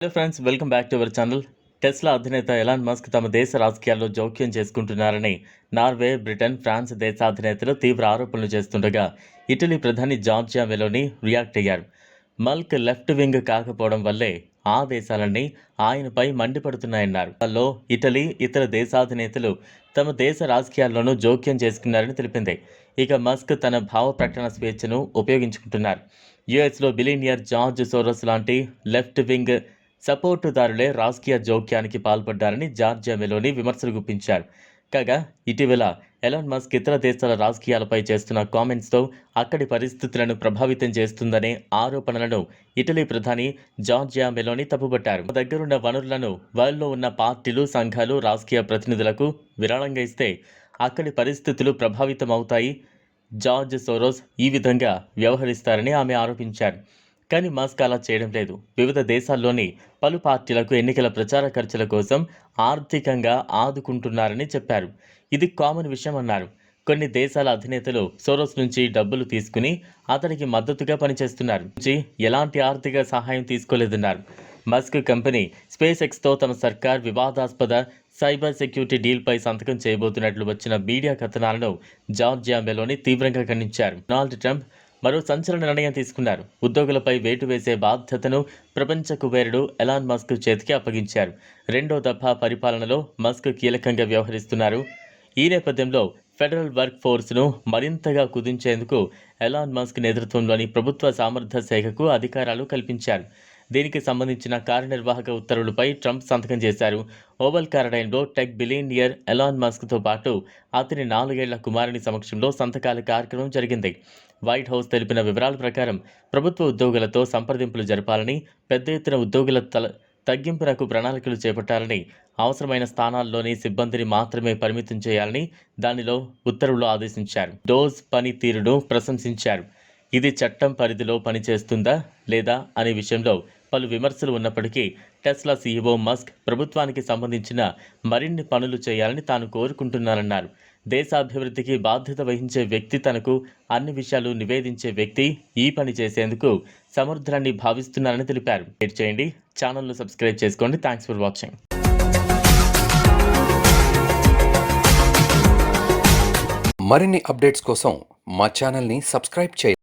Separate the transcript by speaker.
Speaker 1: Hello friends welcome back to our channel Tesla అధినేత Elon Musk తమ దేశ రాజకీయాల్లో జోక్యం చేసుకుంటున్నారని నార్వే బ్రిటన్ ఫ్రాన్స్ దేశాధినేతలు తీవ్ర ఆరోపణలు చేస్తుండగా ఇటలీ ప్రధాని జార్జియా మెలోని రియాక్ట్ అయ్యారు. మల్క్ లెఫ్ట్ వింగ్ కాకపోవడం వల్లే ఆ దేశాలన్నీ ఆయనపై మండిపడుతున్నాయన్నారు. లో ఇటలీ ఇతర దేశాధినేతలు తమ దేశ రాజకీయాల్లోనూ జోక్యం చేసుకున్నారని తెలిపింది. ఇక మస్క్ తన భావ ప్రకటన స్వేచ్ఛను ఉపయోగించుకుంటున్నారు. యుఎస్లో బిలీనియర్ జార్జ్ సోరస్ లాంటి లెఫ్ట్ వింగ్ సపోర్టుదారులే రాజకీయ జోక్యానికి పాల్పడ్డారని జార్జియా మెలోని విమర్శలు గుప్పించారు. కాగా ఇటీవల ఎలాన్ మస్క్ ఇతర దేశాల రాజకీయాలపై చేస్తున్న కామెంట్స్తో అక్కడి పరిస్థితులను ప్రభావితం చేస్తుందనే ఆరోపణలను ఇటలీ ప్రధాని జార్జియా మెలోని తప్పుపట్టారు. దగ్గరున్న వనరులను వరల్డ్లో ఉన్న పార్టీలు సంఘాలు రాజకీయ ప్రతినిధులకు విరాళంగా ఇస్తే అక్కడి పరిస్థితులు ప్రభావితం అవుతాయి జార్జ్ సోరోస్ ఈ విధంగా వ్యవహరిస్తారని ఆమె ఆరోపించారు. కానీ మస్క్ అలా చేయడం లేదు. వివిధ దేశాల్లోని పలు పార్టీలకు ఎన్నికల ప్రచార ఖర్చుల కోసం ఆర్థికంగా ఆదుకుంటున్నారని చెప్పారు. ఇది కామన్ విషయం అన్నారు. కొన్ని దేశాల అధినేతలు సోరోస్ నుంచి డబ్బులు తీసుకుని అతనికి మద్దతుగా పనిచేస్తున్నారు. నుంచి ఎలాంటి ఆర్థిక సహాయం తీసుకోలేదన్నారు. మస్క్ కంపెనీ స్పేస్ ఎక్స్తో తమ సర్కార్ వివాదాస్పద సైబర్ సెక్యూరిటీ డీల్పై సంతకం చేయబోతున్నట్లు వచ్చిన మీడియా కథనాలను జార్జియా మెలోని తీవ్రంగా ఖండించారు. డొనాల్డ్ ట్రంప్ మరో సంచలన నిర్ణయం తీసుకున్నారు. ఉద్యోగులపై వేటు వేసే బాధ్యతను ప్రపంచ కుబేరుడు ఎలాన్ మస్క్ చేతికి అప్పగించారు. రెండో దఫా పరిపాలనలో మస్క్ కీలకంగా వ్యవహరిస్తున్నారు. ఈ నేపథ్యంలో ఫెడరల్ వర్క్ ఫోర్స్ను మరింతగా కుదించేందుకు ఎలాన్ మస్క్ నేతృత్వంలోని ప్రభుత్వ సామర్థ్య శాఖకు అధికారాలు కల్పించారు. దీనికి సంబంధించిన కార్యనిర్వాహక ఉత్తర్వులపై ట్రంప్ సంతకం చేశారు. ఓవల్ కారడైన్లో టెక్ బిలియనియర్ ఎలాన్ మస్క్తో పాటు అతని నాలుగేళ్ళ కుమారుని సమక్షంలో సంతకాల కార్యక్రమం జరిగింది. వైట్ హౌస్ తెలిపిన వివరాల ప్రకారం ప్రభుత్వ ఉద్యోగులతో సంప్రదింపులు జరపాలని పెద్ద ఎత్తున ఉద్యోగుల తల తగ్గింపునకు ప్రణాళికలు చేపట్టాలని అవసరమైన స్థానాల్లోని సిబ్బందిని మాత్రమే పరిమితం చేయాలని దానిలో ఉత్తర్వులు ఆదేశించారు. డోజ్ పనితీరును ప్రశంసించారు. ఇది చట్టం పరిధిలో పనిచేస్తుందా లేదా అనే విషయంలో పలు విమర్శలు ఉన్నప్పటికీ టెస్లా సీఈఓ మస్క్ ప్రభుత్వానికి సంబంధించిన మరిన్ని పనులు చేయాలని తాను కోరుకుంటున్నానన్నారు. దేశాభివృద్ధికి బాధ్యత వహించే వ్యక్తి తనకు అన్ని విషయాలు నివేదించే వ్యక్తి ఈ పని చేసేందుకు సమర్థులని భావిస్తున్నారని తెలిపారు. షేర్ చేయండి. ఛానల్ను సబ్స్క్రైబ్ చేసుకోండి. Thanks for watching.
Speaker 2: మరిన్ని అప్డేట్స్ కోసం మా ఛానల్ని సబ్స్క్రైబ్ చేయండి.